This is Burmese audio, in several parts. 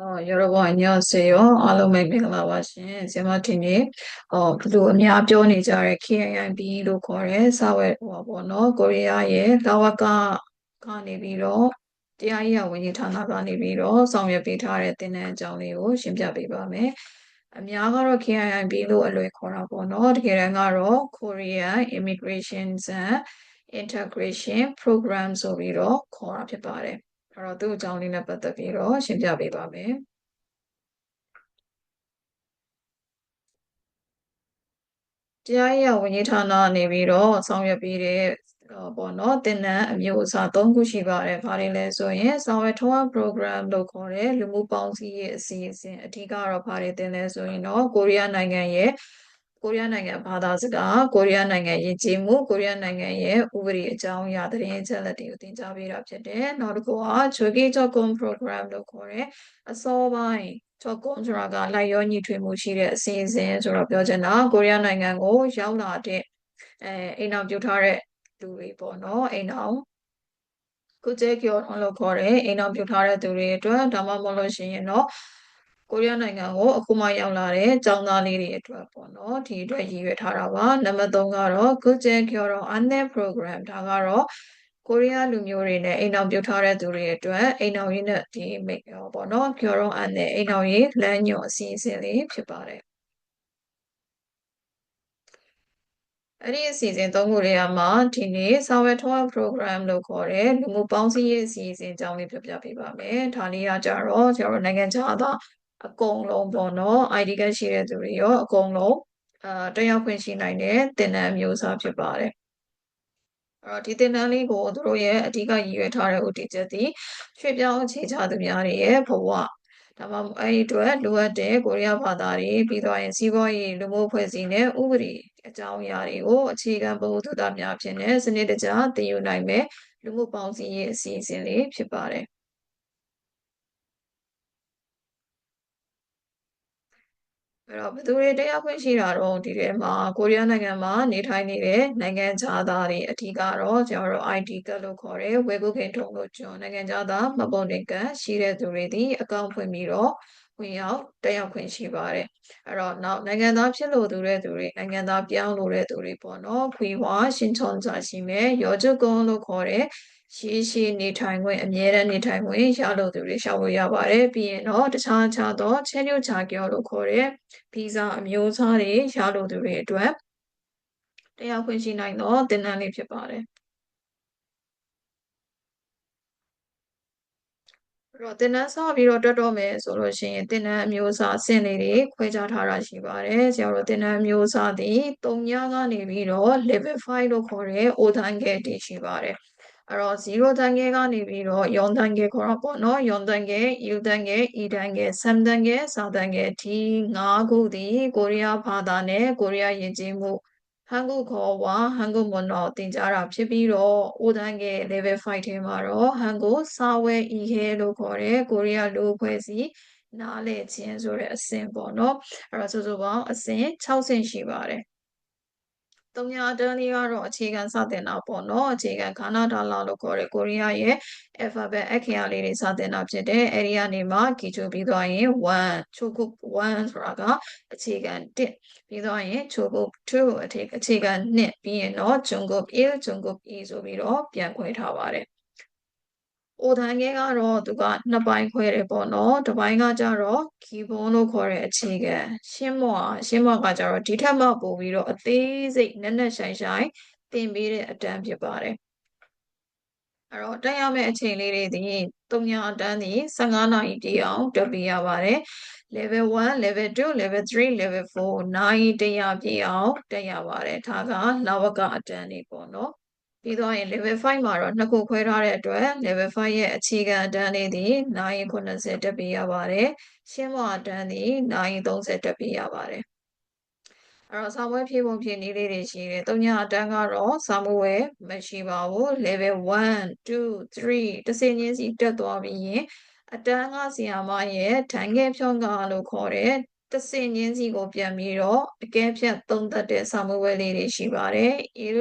어, 여러분 안녕하세요. အားလုံးပဲမင်္ဂလာပါရှင်။ဆရာမထင်နေ။အော်ဘလို့အများပြောနေကြတဲ့ KIIB လို့ခေါ်တဲ့စာဝတ်ဟောပေါ့နော်။ကိုရီးယားရဲ့တာဝကကနေပြီးတော့တရားရေးဝန်ကြီးဌာနကနေပြီးတော့ဆောင်ရွက်ပေးထားတဲ့သင်တန်းအကြောင်းလေးကိုရှင်းပြပေးပါမယ်။အများကတော့ KIIB လို့အလွယ်ခေါ်တာပေါ့နော်။တကယ်တမ်းကတော့ Korean Immigration and Integration Program ဆိုပြီးတော့ခေါ်တာဖြစ်ပါတယ်။ အဲ့တော့သူ့အကြောင်းလေးနဲ့ပတ်သက်ပြီးတော့ရှင်းပြပေးပါမယ်တရားရေးဝန်ကြီးဌာနနေပြီးတော့ဆောင်ရွက်ပေးတဲ့ပေါ့နော်တင်နန်းအမျိုးအစား၃ခုရှိပါတယ်။ဘာတွေလဲဆိုရင်ဆောင်ရွက်ထုံး program လို့ခေါ်တဲ့လူမှုပေါင်းစည်းရေးအစီအစဉ်အထူးကတော့ဘာတွေတင်လဲဆိုရင်တော့ကိုရီးယားနိုင်ငံရဲ့ ကိုရီးယားနိုင်ငံဘာသာစကားကိုရီးယားနိုင်ငံယဉ်ကျေးမှုကိုရီးယားနိုင်ငံရဲ့ဥပဒေအကြောင်းအရာသတင်းအချက်အလက်တွေကိုသင်ကြားပေးတာဖြစ်တယ်။နောက်တစ်ခုက Jogi Jokum Program လို့ခေါ်တဲ့အစောပိုင်း Jokum ဆိုတာကလိုက်ရောညီထွေမှုရှိတဲ့အစီအစဉ်ဆိုတော့ပြောချင်တာကိုရီးယားနိုင်ငံကိုရောက်လာတဲ့အဲအိမ်အောင်ပြုထားတဲ့လူတွေပေါ့နော်အိမ်အောင်ကုကျဲကျော်လို့ခေါ်တဲ့အိမ်အောင်ပြုထားတဲ့သူတွေအတွက်ဒါမှမဟုတ်လို့ရှိရင်တော့ ကိုရီးယားနိုင်ငံကိုအခုမှရောက်လာတဲ့ကျောင်းသားလေးတွေအတွက်ပေါ့နော်ဒီအတွက်ရည်ရွယ်ထားတာပါနံပါတ်3ကတော့ Guje Kyoto Ane Program ဒါကတော့ကိုရီးယားလူမျိုးတွေနဲ့အိမ်အောင်ပြုထားတဲ့သူတွေအတွက်အိမ်အောင်ရေးနဲ့ဒီမိတ်ရောပေါ့နော် Kyoto Ane အိမ်အောင်ရေးလမ်းညွှန်အစီအစဉ်လေးဖြစ်ပါတယ်အဲ့ဒီအစီအစဉ်သုံးခုတွေကမှဒီနေ့စာဝတ်ထွန်း program လို့ခေါ်တဲ့လူမှုပေါင်းစည်းရေးအစီအစဉ်အကြောင်းလေးပြပြပေးပါမယ်။ဒါလေးကကြတော့ကျွန်တော်နိုင်ငံခြားသား အကုန်လုံးပေါ့နော် ID ကရှိတဲ့သူတွေရောအကုန်လုံးအာတက်ရောက်ခွင့်ရှိနိုင်တဲ့သင်တန်းမျိုးစားဖြစ်ပါတယ်အဲ့တော့ဒီသင်တန်းလေးကိုသူတို့ရဲ့အဓိကရည်ရွယ်ထားတဲ့ဥတီချက်သည်ရွှေ့ပြောင်းအခြေချသူများရဲ့ဘဝဒါမှမဟုတ်အဲ့ဒီအတွက်လိုအပ်တဲ့ကိုရီးယားဘာသာတွေပြီးတော့ရင်စီးပွားရေးလူမှုဖွဲ့စည်းနဲ့ဥပဒေအကြောင်းအရာတွေကိုအခြေခံဗဟုသုတများဖြစ်နေစနစ်တကျသင်ယူနိုင်မဲ့လူမှုပေါင်းစည်းရေးအစီအစဉ်လေးဖြစ်ပါတယ် အဲ့တော့ဘယ်သူတွေတရားခွင့်ရှိတာတော့ဒီထဲမှာကိုရီးယားနိုင်ငံမှာနေထိုင်နေတဲ့နိုင်ငံခြားသားတွေအထူးကတော့ကျွန်တော်တို့ ID ကလို့ခေါ်တဲ့ဝေကုခင်ထုံလို့ကျွန်တော်နိုင်ငံခြားသားမပုံတင်ကရှိတဲ့သူတွေဒီအကောင့်ဖွင့်ပြီးတော့ဝင်ရောက်တက်ရောက်ခွင့်ရှိပါတယ်အဲ့တော့နောက်နိုင်ငံသားဖြစ်လို့သူတဲ့သူတွေနိုင်ငံသားပြောင်းလို့တဲ့သူတွေပေါ့နော်ခွေးဝါရှင်ချုံကြရှိမဲ့ရောကျုကုန်းလို့ခေါ်တဲ့ ရှေးရှေးနေထိုင်ခွင့်အမြဲတမ်းနေထိုင်ခွင့်ရလို့သူတွေရှောက်လို့ရပါတယ်ပြီးရင်တော့တခြားခြားသောချဲညွချာကျော်လို့ခေါ်တဲ့ဗီဇာအမျိုးအစားတွေရလို့သူတွေအတွက်တရားခွင့်ရှိနိုင်သောသင်တန်းလေးဖြစ်ပါတယ်တော့သင်တန်းစပြီးတော့တွတ်တော့မယ်ဆိုလို့ရှိရင်သင်တန်းအမျိုးအစားအဆင့်လေးတွေခွဲခြားထားတာရှိပါတယ်ဆရာတို့သင်တန်းအမျိုးအစားသည်3ညကနေပြီးတော့ level 5လို့ခေါ်တဲ့ O တန်းငယ်တည်ရှိပါတယ် အဲ့တော့0တန်းငယ်ကနေပြီးတော့4တန်းငယ်ခေါ်တော့ပေါ့နော်4တန်းငယ် U တန်းငယ် E တန်းငယ်3တန်းငယ်4တန်းငယ်ဒီ5ခုသည်ကိုရီးယားဘာသာနဲ့ကိုရီးယားယဉ်ကျေးမှုဟန်ကုခေါ်ဝါဟန်ကုမွန်တော့သင်ကြားတာဖြစ်ပြီးတော့အိုတန်းက level 5ထဲမှာတော့ဟန်ကုစာဝဲဤခဲလို့ခေါ်တဲ့ကိုရီးယားလူဖွဲ့စီနားလည်ခြင်းဆိုတဲ့အဆင့်ပေါ့နော်အဲ့တော့ဆိုဆိုပေါင်းအဆင့်6ဆင့်ရှိပါတယ် တုံညာတန်းလေးကတော့အခြေခံစတင်တာပေါ့နော်အခြေခံခါနာဒါလာလို့ခေါ်တဲ့ကိုရီးယားရဲ့ alphabet အခရာလေးတွေစတင်တာဖြစ်တယ်အဲဒီကနေမှကီချိုပြီးသွားရင်1ချိုကု1ဆိုတာကအခြေခံ1ပြီးသွားရင်ချိုကု2အခြေခံ2ပြီးရင်တော့ဂျုံကု A ဂျုံကု E ဆိုပြီးတော့ပြန်ခွဲထားပါတယ် အိုတန်ငယ်ကတော့သူကနှစ်ပိုင်းခွဲတယ်ပေါ့နော်တစ်ပိုင်းကကြတော့ကီဘွန်လို့ခေါ်တဲ့အခြေခံရှင်းမော့ရှင်းမော့ကကြတော့ဒီထက်မှပိုပြီးတော့အသေးစိတ်နက်နက်ရှိုင်ရှိုင်သင်ပေးတဲ့အတန်းဖြစ်ပါတယ်အဲ့တော့တက်ရမယ့်အချိန်လေးတွေဒီ3ညအတန်းဒီ15နာရီပြည့်အောင်တက်ပြရပါတယ် level 1 level 2 level 3 level 4နိုင်တရားပြည့်အောင်တက်ရပါတယ်ဒါကလဝကအတန်းတွေပေါ့နော် ပြီးတော့ရင် level 5မှာတော့နှစ်ခုခွဲထားတဲ့အတွက် level 5ရဲ့အခြေခံအတန်းလေးဒီနိုင်90တက်ပြရပါတယ်ရှင်းမအတန်းဒီနိုင်30တက်ပြရပါတယ်အဲ့တော့စာမွေးဖြည့်ပုံဖြည့်နည်းလေးတွေရှိတယ်။သုံးညအတန်းကတော့စာမွေးမရှိပါဘူး။ level 1 2 3တစ်စင်းချင်းစီတက်သွားပြီးရင်အတန်းကဆီယာမရဲ့ဓာန်ငယ်ဖြုံးကလို့ခေါ်တဲ့တစင်ချင်းစီကိုပြန်ပြီးတော့အကဲဖြတ်သုံးသက်တဲ့စာမွေးလေးတွေရှိပါတယ်။ il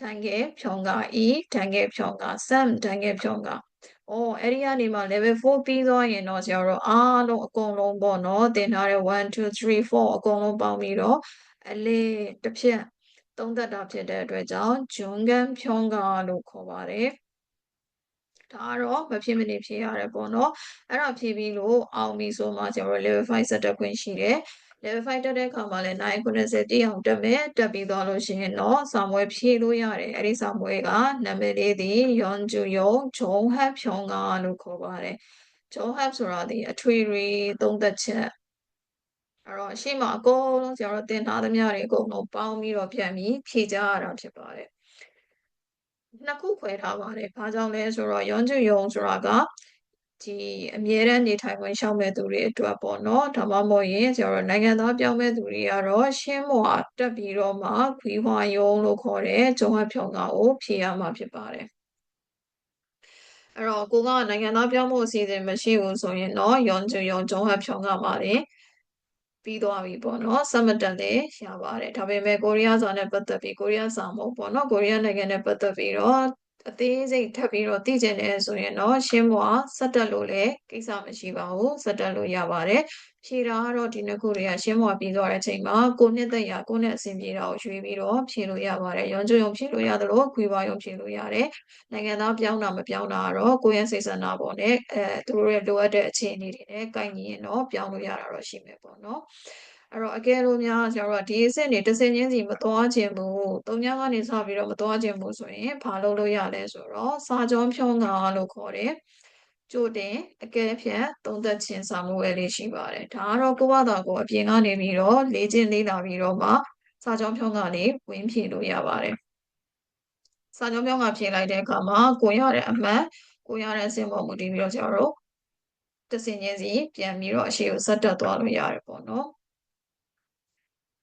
ဓာန်ငယ်ဖြုံးက e ဓာန်ငယ်ဖြုံးက sam ဓာန်ငယ်ဖြုံးကအော်အဲ့ဒီကနေမှ level 4ပြီးသွားရင်တော့ဆရာတို့အားလုံးအကုန်လုံးပေါ့နော်သင်ထားတဲ့1 2 3 4အကုန်လုံးပေါင်းပြီးတော့အလေးတစ်ဖြတ်သုံးသက်တာဖြစ်တဲ့အတွက်ကြောင့်ဂျွန်ကန်ဖြုံးကာလို့ခေါ်ပါတယ်ဒါကတော့မဖြစ်မနေဖြေရတယ်ပေါ့နော်အဲ့ဒါဖြေပြီးလို့အောင်ပြီဆိုမှကျွန်တော် level 5ဆက်တက်ခွင့်ရှိတယ် level 5တက်တဲ့အခါမှာလည်းနိုင်90တိအောင်တက်မယ်တက်ပြီးသွားလို့ရှိရင်တော့စာမွေးဖြည့်လို့ရတယ်အဲ့ဒီစာမွေးကနာမည်လေးသည်ယွန်ဂျူယုံဂျုံဟပ်ဖြုံကလို့ခေါ်ပါတယ်ဂျုံဟပ်ဆိုတာဒီအထွေထွေသုံးသက်ချက်အဲ့တော့ရှေ့မှာအကုန်လုံးကျွန်တော်တို့သင်ထားသမျှတွေအကုန်လုံးပေါင်းပြီးတော့ပြန်ပြီးဖြည့်ကြရတာဖြစ်ပါတယ်နှစ်ခုခွဲထားပါတယ်။ဘာကြောင့်လဲဆိုတော့ယွန်ဂျူယုံဆိုတာက ဒီအမြဲတမ်းနေထိုင်ခွင့်ရှောက်မဲ့သူတွေအတွက်ပေါ့နော်။ဒါမှမဟုတ်ရင်ကျွန်တော်တို့နိုင်ငံသားပြောင်းမဲ့သူတွေကတော့ရှင်းမော်တက်ပြီးတော့မှခွီးဟွာယုံလို့ခေါ်တဲ့ဂျုံဟဖြောင်းကကိုဖြေရမှာဖြစ်ပါတယ်။အဲ့တော့ကိုကနိုင်ငံသားပြောင်းဖို့အစီအစဉ်မရှိဘူးဆိုရင်တော့ယွန်ဂျူယုံဂျုံဟဖြောင်းကပါလေပြီးသွားပြီပေါ့နော်စမတန်လည်းရပါတယ်ဒါပေမဲ့ကိုရီးယားစာနဲ့ပတ်သက်ပြီးကိုရီးယားစာမဟုတ်ပေါ့နော်ကိုရီးယားနိုင်ငံနဲ့ပတ်သက်ပြီးတော့ အသေးစိတ်ထပ်ပြီးတော့သိကျင်တယ်ဆိုရင်တော့ရှင်းဘွားဆက်တက်လို့လည်းကိစ္စမရှိပါဘူးဆက်တက်လို့ရပါတယ်ဖြေတာကတော့ဒီနှစ်ခုတွေကရှင်းဘွားပြီးသွားတဲ့အချိန်မှာကိုနှစ်သက်ရကိုနဲ့အဆင်ပြေတာကိုရွေးပြီးတော့ဖြေလို့ရပါတယ်ရုံးကျွုံဖြေလို့ရတယ်လို့ခွေပါရုံဖြေလို့ရတယ်နိုင်ငံသားပြောင်းတာမပြောင်းတာကတော့ကိုယ့်ရဲ့စိတ်ဆန္ဒပေါ်နဲ့အဲသူတို့ရဲ့လိုအပ်တဲ့အခြေအနေတွေနဲ့ကိုက်ညီရင်တော့ပြောင်းလို့ရတာတော့ရှိမယ်ပေါ့နော် အဲ့တော့အကယ်လို့များကျွန်တော်တို့ဒီအဆင့်တွေတစ်ဆင့်ချင်းစီမသွားခြင်းဘူးသုံးညကနေစပြီးတော့မသွားခြင်းဘူးဆိုရင်ဘာလုပ်လို့ရလဲဆိုတော့စာကြောဖြုံးကလို့ခေါ်တယ်ကြိုတင်အကဲဖြတ်သုံးသက်ခြင်းစာမှုဝယ်လေးရှိပါတယ်ဒါကတော့ကိုယ့်ဘာသာကိုအပြင်ကနေပြီးတော့လေ့ကျင့်လေ့လာပြီးတော့မှစာကြောဖြုံးကနေဝင်ဖြည့်လို့ရပါတယ်စာကြောပြောင်းကဖြည့်လိုက်တဲ့အခါမှာကိုရတဲ့အမှတ်ကိုရတဲ့အဆင့်ပေါ်မူတည်ပြီးတော့ကျွန်တော်တို့တစင်ချင်းစီပြန်ပြီးတော့အရှိကိုဆက်တက်သွားလို့ရတယ်ပေါ့နော်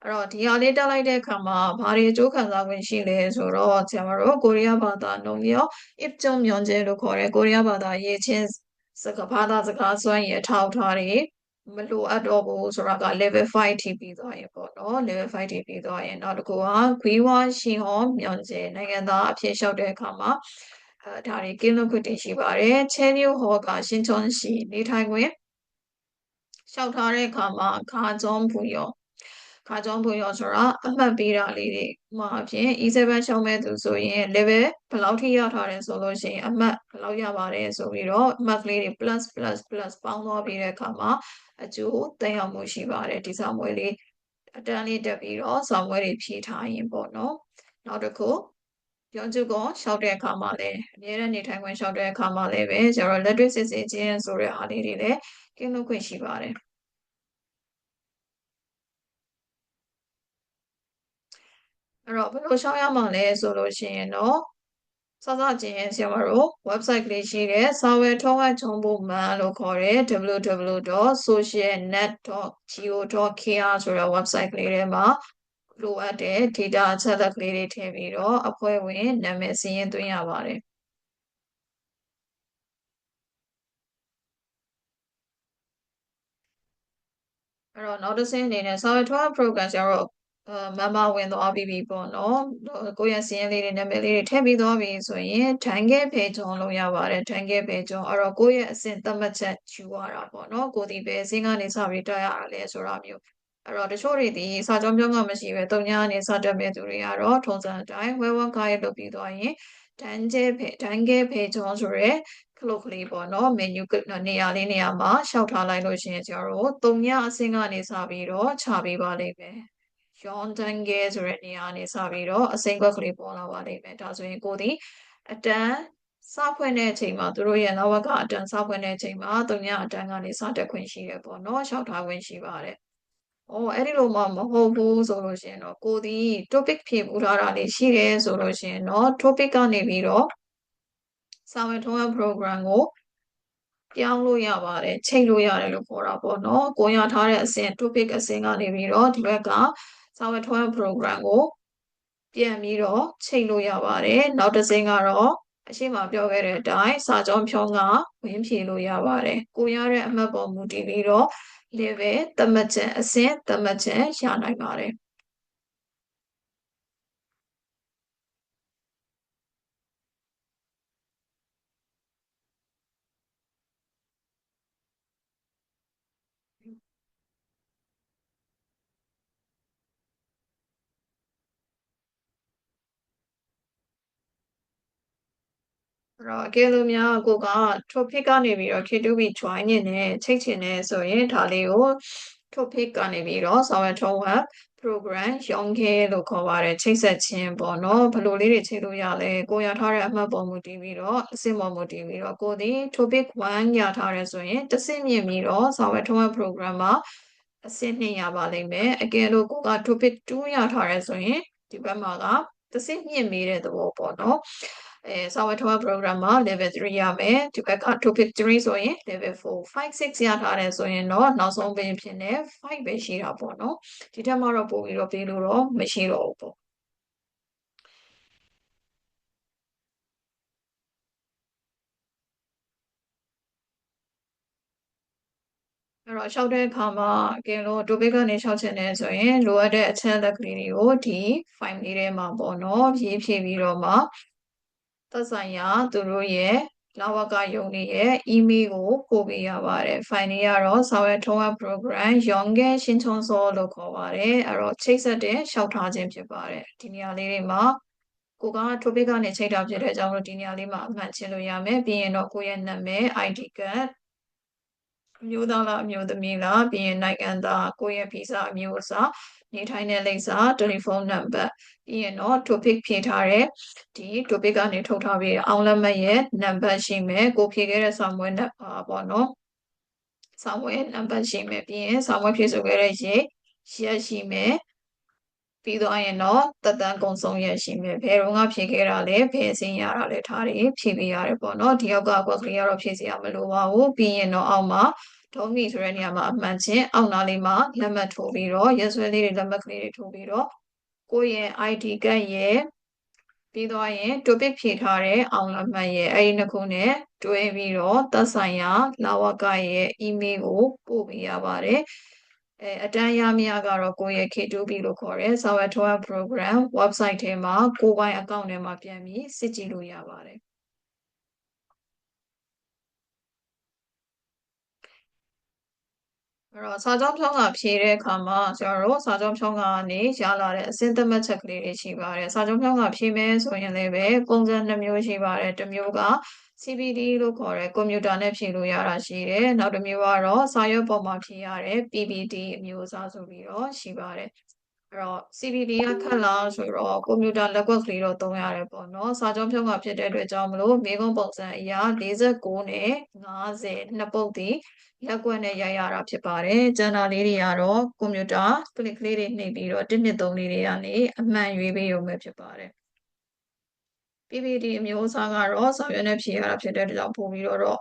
အဲ့တော့ဒီဟာလေးတက်လိုက်တဲ့အခါမှာဘာတွေအကျိုးခံစား권ရှိလဲဆိုတော့ကျွန်တော်တို့ကိုရီးယားဘာသာနှုံပြော if ကျုံမြွန်ကျဲလို့ခေါ်တဲ့ကိုရီးယားဘာသာရေးချင်းစကားဘာသာစကားစွမ်းရည်အထောက်အထားတွေမလိုအပ်တော့ဘူးဆိုတာက level 5ထိပြီးသွားရင်ပေါ့နော် level 5ထိပြီးသွားရင်နောက်တစ်ခုကခွီးဝါရှင်ဟောမြောင်ကျဲနိုင်ငံသားအဖြစ်လျှောက်တဲ့အခါမှာအဲဒါတွေကင်းလွတ်ခွင့်တင်ရှိပါတယ်ချဲနီယိုဟောကရှင်ချွန်ရှိနေထိုင်ခွင့်လျှောက်ထားတဲ့အခါမှာခါကြုံးပူရော ခါကြောင်းဖွင့်ရောဆိုတာအမှတ်ပေးတာလေးတွေမှာအပြင် E7 ရှောင်းမဲ့သူဆိုရင် level ဘယ်လောက်ထိရထားတယ်ဆိုလို့ရှိရင်အမှတ်ဘယ်လောက်ရပါတယ်ဆိုပြီးတော့အမှတ်ကလေးတွေ plus plus plus ပေါင်းသွားပြီးတဲ့အခါမှာအကျိုးတက်ရောက်မှုရှိပါတယ်ဒီစာမွေးလေးအတန်းလေးတက်ပြီးတော့စာမွေးတွေဖြည့်ထားရင်ပေါ့နော်နောက်တစ်ခုပြောင်းကျုပ်ကရှောက်တဲ့အခါမှာလည်းအများနဲ့နေထိုင်ခွင့်ရှောက်တဲ့အခါမှာလည်းပဲကျွန်တော်လက်တွေ့စစ်စစ်ချင်းဆိုတဲ့အားလေးတွေလည်းကင်းလို့ခွင့်ရှိပါတယ် အဲ့တော့ဘယ်လိုရှောက်ရမှာလဲဆိုလို့ရှိရင်တော့စစချင်းဆရာမတို့ website ကလေးရှိတယ်စာဝယ်ထုံးဝချုံဖို့မှန်လို့ခေါ်တယ် www.socialnet.go.kr ဆိုတဲ့ website ကလေးထဲမှာလိုအပ်တဲ့ data အချက်အလက်ကလေးတွေထည့်ပြီးတော့အဖွဲ့ဝင်နာမည်စာရင်းသွင်းရပါတယ်အဲ့တော့နောက်တစ်ဆင့်အနေနဲ့ software program ဆရာတို့ မမဝင်သွားပြီးပြီပေါ့နော်ကိုယ့်ရဲ့စီးရင်လေးတွေနာမည်လေးတွေထည့်ပြီးသွားပြီဆိုရင် tanget page ုံလို့ရပါတယ် tanget page ုံအဲ့တော့ကိုယ့်ရဲ့အဆင့်သတ်မှတ်ချက်ယူရတာပေါ့နော်ကိုဒီပဲအဆင့်ကနေစပြီးတက်ရတာလဲဆိုတာမျိုးအဲ့တော့တချို့တွေဒီစာကြောင်းပြောင်းကမရှိပဲတုံညာကနေစတက်မဲ့သူတွေကတော့ထုံစံအတိုင်း web one guide လုပ်ပြီးသွားရင် tanget page tanget page ုံဆိုရဲခလုတ်ကလေးပေါ့နော် menu နေရာလေးနေရာမှာရှောက်ထားလိုက်လို့ရှိရင်ကျွန်တော်တို့တုံညာအဆင့်ကနေစပြီးတော့ခြာပေးပါလိမ့်မယ် John Dange ဆိုတဲ့နေရာနေစပြီးတော့အစိမ်းခွက်ကလေးပေါ်လာပါလိမ့်မယ်ဒါဆိုရင်ကိုဒီအတန်းစဖွင့်တဲ့အချိန်မှာသူတို့ရဲ့နောက်ဘက်ကအတန်းစဖွင့်တဲ့အချိန်မှာသူများအတန်းကနေစတက်ခွင့်ရှိရပေါ့နော်ရှောက်ထားခွင့်ရှိပါတယ်။အော်အဲ့ဒီလိုမှမဟုတ်ဘူးဆိုလို့ရှိရင်တော့ကိုဒီ topic ဖြည့်ပူထားတာလေးရှိတယ်ဆိုလို့ရှိရင်တော့ topic ကနေပြီးတော့စာဝင်ထုံးရ program ကိုပြောင်းလို့ရပါတယ်ချိန်လို့ရတယ်လို့ခေါ်တာပေါ့နော်ကိုရထားတဲ့အဆင့် topic အဆင့်ကနေပြီးတော့ဒီဘက်က စာဝတ်ထွန်း program ကိုပြန်ပြီးတော့ချိန်လို့ရပါတယ်နောက်တစ်စင်းကတော့အရှိမပြောခဲ့တဲ့အတိုင်းစာကြောင်းဖြုံးကဝင်ဖြေလို့ရပါတယ်ကိုရတဲ့အမှတ်ပေါ်မူတည်ပြီးတော့ level သတ်မှတ်ချက်အဆင့်သတ်မှတ်ချက်ရနိုင်ပါတယ် အဲ့တော့အကယ်လို့များကိုက topic ကနေပြီးတော့ K2B join နေနဲ့ချိတ်ချင်နေဆိုရင်ဒါလေးကို topic ကနေပြီးတော့ software to web program ရောင်းခဲလို့ခေါ်ပါတယ်ချိတ်ဆက်ခြင်းပေါ့နော်ဘယ်လိုလေးတွေချိတ်လို့ရလဲကိုရထားတဲ့အမှတ်ပေါ်မူတည်ပြီးတော့အစစ်ပေါ်မူတည်ပြီးတော့ကိုဒီ topic 1ရထားရဲဆိုရင်တစ်ဆင့်မြင့်ပြီးတော့ software to web program မှာအဆင့်2ရပါလိမ့်မယ်အကယ်လို့ကိုက topic 2ရထားရဲဆိုရင်ဒီဘက်မှာကတစ်ဆင့်မြင့်ပြီးတဲ့သဘောပေါ့နော် အဲ software to web program မှာ level 3ရမယ်ဒီဘက်က topic 3ဆိုရင် level 4 5 6ရထားတယ်ဆိုရင်တော့နောက်ဆုံးပင်ဖြစ်နေ5ပဲရှိတာပေါ့နော်ဒီထက်မှတော့ပို့ပြီးတော့ပေးလို့တော့မရှိတော့ဘူးပေါ့အဲ့တော့လျှောက်တဲ့အခါမှာအကယ်လို့ topic ကနေလျှောက်ချင်တယ်ဆိုရင်လိုအပ်တဲ့အချက်အလက်ကလေးတွေကိုဒီ file လေးထဲမှာပေါ့နော်ရေးဖြည့်ပြီးတော့မှ သက်ဆိုင်ရာသူတို့ရဲ့လဝကယုံနေရဲ့ email ကိုပို့ပေးရပါတယ်။ file လေးကတော့စာရွက်ထုံးဝ program ရောင်ကဲရှင်းချုံစောလို့ခေါ်ပါတယ်။အဲ့တော့ချိတ်ဆက်တဲ့လျှောက်ထားခြင်းဖြစ်ပါတယ်။ဒီနေရာလေးတွေမှာကိုက topic ကနေချိန်တာဖြစ်တဲ့အကြောင်းလို့ဒီနေရာလေးမှာအမှတ်ချင်းလို့ရမယ်။ပြီးရင်တော့ကိုယ့်ရဲ့နာမည် ID card အမျိုးသားလားအမျိုးသမီးလားပြီးရင်နိုင်ငံသားကိုယ့်ရဲ့ဗီဇအမျိုးအစား နေထိုင်တဲ့လိပ်စာတယ်လီဖုန်းနံပါတ်ပြီးရင်တော့ topic ဖြည့်ထားတဲ့ဒီ topic ကနေထုတ်ထားပြီးအောင်လက်မှတ်ရဲ့နံပါတ်ရှိမယ်ကိုဖြည့်ခဲ့တဲ့စာမွေးနံပါတ်ပေါ့နော်စာမွေးနံပါတ်ရှိမယ်ပြီးရင်စာမွေးဖြည့်ဆိုခဲ့တဲ့ရေရက်ရှိမယ်ပြီးတော့ရင်တော့တက်တန်းကုံဆုံးရရှိမယ်ဘယ်တော့မှဖြည့်ခဲ့တာလဲဘယ်စင်းရတာလဲထားတွေဖြည့်ပေးရတယ်ပေါ့နော်ဒီယောက်ကကွက်ကလေးကတော့ဖြည့်စရာမလိုပါဘူးပြီးရင်တော့အောက်မှာ ထုံးမိဆိုတဲ့နေရာမှာအမှန်ချင်းအောက်နားလေးမှာလက်မှတ်ထိုးပြီးတော့ရက်စွဲလေးတွေလက်မှတ်ကလေးတွေထိုးပြီးတော့ကိုယ့်ရဲ့ ID ကတ်ရဲ့ပြီးတော့ရင် topic ဖြည့်ထားတဲ့အောင်လက်မှတ်ရဲ့အဲ့ဒီနှစ်ခုနဲ့တွဲပြီးတော့သက်ဆိုင်ရာလာဝကရဲ့ email ကိုပို့ပေးရပါတယ်အဲအတန်းရမြကတော့ကိုယ့်ရဲ့ K2B လို့ခေါ်တဲ့ Software Program website ထဲမှာကိုယ်ပိုင် account ထဲမှာပြန်ပြီးစစ်ကြည့်လို့ရပါတယ် အဲ့တော့စာကြောင်းဖြောင်းကဖြည့်တဲ့အခါမှာကျွန်တော်တို့စာကြောင်းဖြောင်းကနေရလာတဲ့အစင်းသက်မှတ်ချက်ကလေးတွေရှိပါတယ်စာကြောင်းဖြောင်းကဖြည့်မယ်ဆိုရင်လည်းပဲပုံစံနှမျိုးရှိပါတယ်တစ်မျိုးက CPD လို့ခေါ်တဲ့ကွန်ပျူတာနဲ့ဖြည့်လို့ရတာရှိတယ်နောက်တစ်မျိုးကတော့စာရွက်ပေါ်မှာဖြည့်ရတဲ့ PPT အမျိုးအစားဆိုပြီးတော့ရှိပါတယ် အဲ့တော့ CPD ကခက်လားဆိုတော့ကွန်ပျူတာလက်ကွက်ကလေးတော့သုံးရတယ်ပေါ့နော်စာကြောင်းဖြုံးကဖြစ်တဲ့အတွက်ကြောင့်မလို့မိကုံးပုံစံအရာ49နဲ့50နှစ်ပုတ်တည်လက်ကွက်နဲ့ရိုက်ရတာဖြစ်ပါတယ်ကျန်တာလေးတွေကတော့ကွန်ပျူတာကလစ်ကလေးတွေနှိပ်ပြီးတော့1 2 3လေးတွေကနေအမှန်ရွေးပေးရုံပဲဖြစ်ပါတယ် PPT အမျိုးအစားကတော့စာရွက်နဲ့ဖြည့်ရတာဖြစ်တဲ့အတွက်ကြောင့်ပို့ပြီးတော့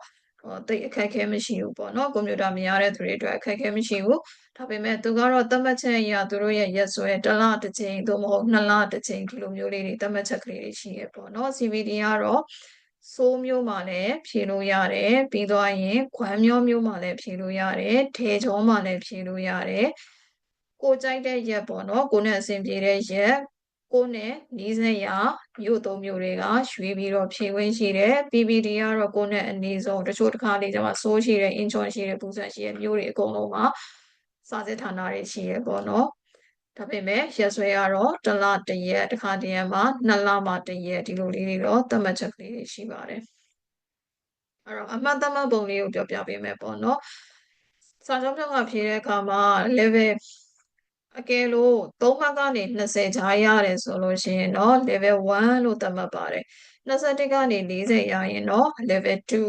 တိတ်အခက်ခဲမရှိဘူးပေါ့နော်ကွန်ပျူတာမရတဲ့သူတွေအတွက်အခက်ခဲမရှိဘူးဒါပေမဲ့သူကတော့သတ်မှတ်ချက်အရသူတို့ရဲ့ရက်စွဲတစ်လတစ်ချိန်သို့မဟုတ်နှစ်လတစ်ချိန်ဒီလိုမျိုးလေးတွေသတ်မှတ်ချက်ကလေးတွေရှိရပေါ့နော် CVD ကတော့ဆိုးမျိုးမှာလည်းဖြေလို့ရတယ်ပြီးတော့ရင်ခွမ်းမျိုးမျိုးမှာလည်းဖြေလို့ရတယ်ထေချောမှာလည်းဖြေလို့ရတယ်ကိုကြိုက်တဲ့ရက်ပေါ့နော်ကိုနဲ့အဆင်ပြေတဲ့ရက် ကိုနဲ့နီးစပ်ရာမြို့သုံးမြို့တွေကရွေးပြီးတော့ဖြည့်ဝင်ရှိတယ် PPD ကတော့ကိုနဲ့အနည်းဆုံးတချို့တစ်ခါလေးကျမှစိုးရှိတယ်အင်ချွန်ရှိတယ်ပူဆန်ရှိတယ်မြို့တွေအကုန်လုံးမှာစာစစ်ဌာနတွေရှိရပေါ့နော်ဒါပေမဲ့ရက်စွဲကတော့တစ်လတစ်ရက်တစ်ခါတည်းမှာနှစ်လမှတစ်ရက်ဒီလိုလေးတွေတော့သတ်မှတ်ချက်ကလေးတွေရှိပါတယ်အဲ့တော့အမှတ်သတ်မှတ်ပုံလေးကိုပြောပြပေးမယ်ပေါ့နော်စာချုပ်ပြောင်းကဖြေတဲ့အခါမှာ level အကယ်လို့3မှတ်ကနေ20ကြားရတယ်ဆိုလို့ရှိရင်တော့ level 1လို့သတ်မှတ်ပါတယ်21ကနေ40ရရင်တော့ level 2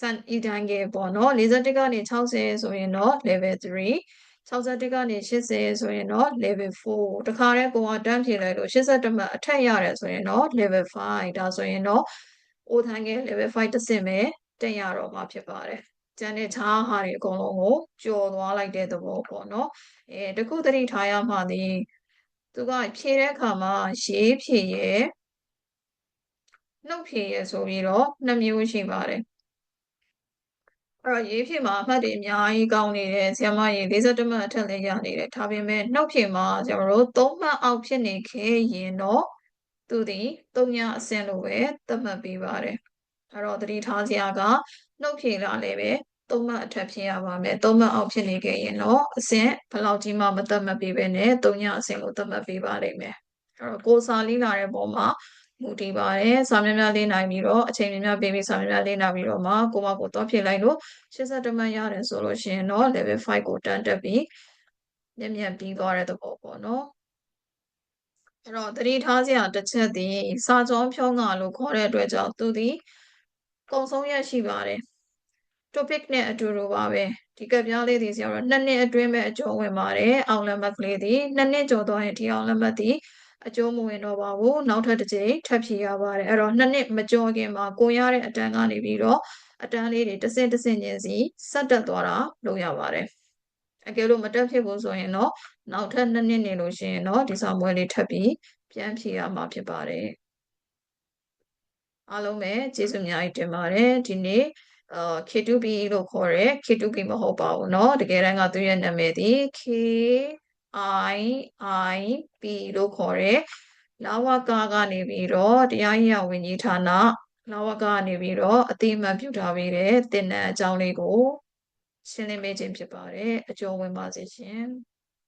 စံဤတိုင်းကပေါ့နော်41ကနေ60ဆိုရင်တော့ level 3 61ကနေ80ဆိုရင်တော့ level 4တခါတည်းကိုကတန်းဖြေလိုက်လို့82မှတ်အထက်ရတယ်ဆိုရင်တော့ level 5ဒါဆိုရင်တော့ O ထန်းက level 5တစ်ဆင့်ပဲတက်ရတော့မှာဖြစ်ပါတယ် ကျန်တဲ့ခြားဟာတွေအကုန်လုံးကိုကျော်သွားလိုက်တဲ့သဘောပေါ့နော်အဲတခုသတိထားရမှာဒီသူကဖြည့်တဲ့အခါမှာရေးဖြည့်ရဲ့နှုတ်ဖြည့်ရဲ့ဆိုပြီးတော့နှစ်မျိုးရှိပါတယ်အဲ့တော့ရေးဖြည့်မှာအမှတ်တွေအများကြီးကောင်းနေတယ်ဆရာမရေ52မှတ်အထက်လည်းရနေတယ်ဒါပေမဲ့နှုတ်ဖြည့်မှာကျွန်တော်တို့3မှတ်အောက်ဖြစ်နေခဲ့ရင်တော့သူဒီ3ညအဆင့်လို့ပဲသတ်မှတ်ပေးပါတယ်အဲ့တော့သတိထားစရာကနှုတ်ဖြည့်လာလည်းပဲ သုံးမှတ်အထက်ဖြစ်ရပါမယ်သုံးမှတ်အောက်ဖြစ်နေခဲ့ရင်တော့အဆင့်ဘယ်လောက်ကြီးမှမသတ်မှတ်ပေးဘဲနဲ့သုံးညအဆင့်ကိုသတ်မှတ်ပေးပါလိမ့်မယ်အဲ့တော့ကိုစာလေးလာတဲ့ပုံမှာမူတည်ပါတယ်စာများများလေးနိုင်ပြီးတော့အချိန်များများပေးပြီးစာများများလေးနိုင်ပြီးတော့မှကိုမကိုတော့ဖြည့်လိုက်လို့82မှတ်ရတယ်ဆိုလို့ရှိရင်တော့ level 5ကိုတန်းတက်ပြီးမြင့်မြတ်ပြီးသွားတဲ့သဘောပေါ့နော်အဲ့တော့သတိထားစရာတစ်ချက်သည်စာကြောဖြောင်းငါလို့ခေါ်တဲ့အတွက်ကြောင့်သူသည်ကုံဆုံးရရှိပါတယ် topic နဲ့အတူတူပါပဲဒီကပြားလေးဒီဆရာတော့နှစ်နှစ်အတွင်းပဲအကျုံးဝင်ပါတယ်အောင်လက်မှတ်ကလေးဒီနှစ်နှစ်ကျော်သွားရင်ဒီအောင်လက်မှတ်ဒီအကျိုးမဝင်တော့ပါဘူးနောက်ထပ်တစ်ကြိမ်ထပ်ဖြေရပါတယ်အဲ့တော့နှစ်နှစ်မကျော်ခင်မှာကိုရတဲ့အတန်းကနေပြီးတော့အတန်းလေးတွေတစ်စင်တစ်စင်ချင်းစီဆက်တက်သွားတာလုပ်ရပါတယ်အကယ်လို့မတက်ဖြစ်ဘူးဆိုရင်တော့နောက်ထပ်နှစ်နှစ်နေလို့ရှိရင်တော့ဒီဆောင်ပွဲလေးထပ်ပြီးပြန်ဖြေရမှာဖြစ်ပါတယ်အားလုံးပဲကျေးဇူးအများကြီးတင်ပါတယ်ဒီနေ့ အာ K2B လို့ခေါ်တယ် K2B မဟုတ်ပါဘူးเนาะတကယ်တမ်းကသူရဲ့နာမည်ဒီ K I I P လို့ခေါ်တယ်လာဝကကနေပြီးတော့တရားရေးဝန်ကြီးဌာနလာဝကကနေပြီးတော့အတိအမှတ်ပြုထားပေးတဲ့တင်နန်းအကြောင်းလေးကိုရှင်းလင်းပေးခြင်းဖြစ်ပါတယ်အကျိုးဝင်ပါစေရှင်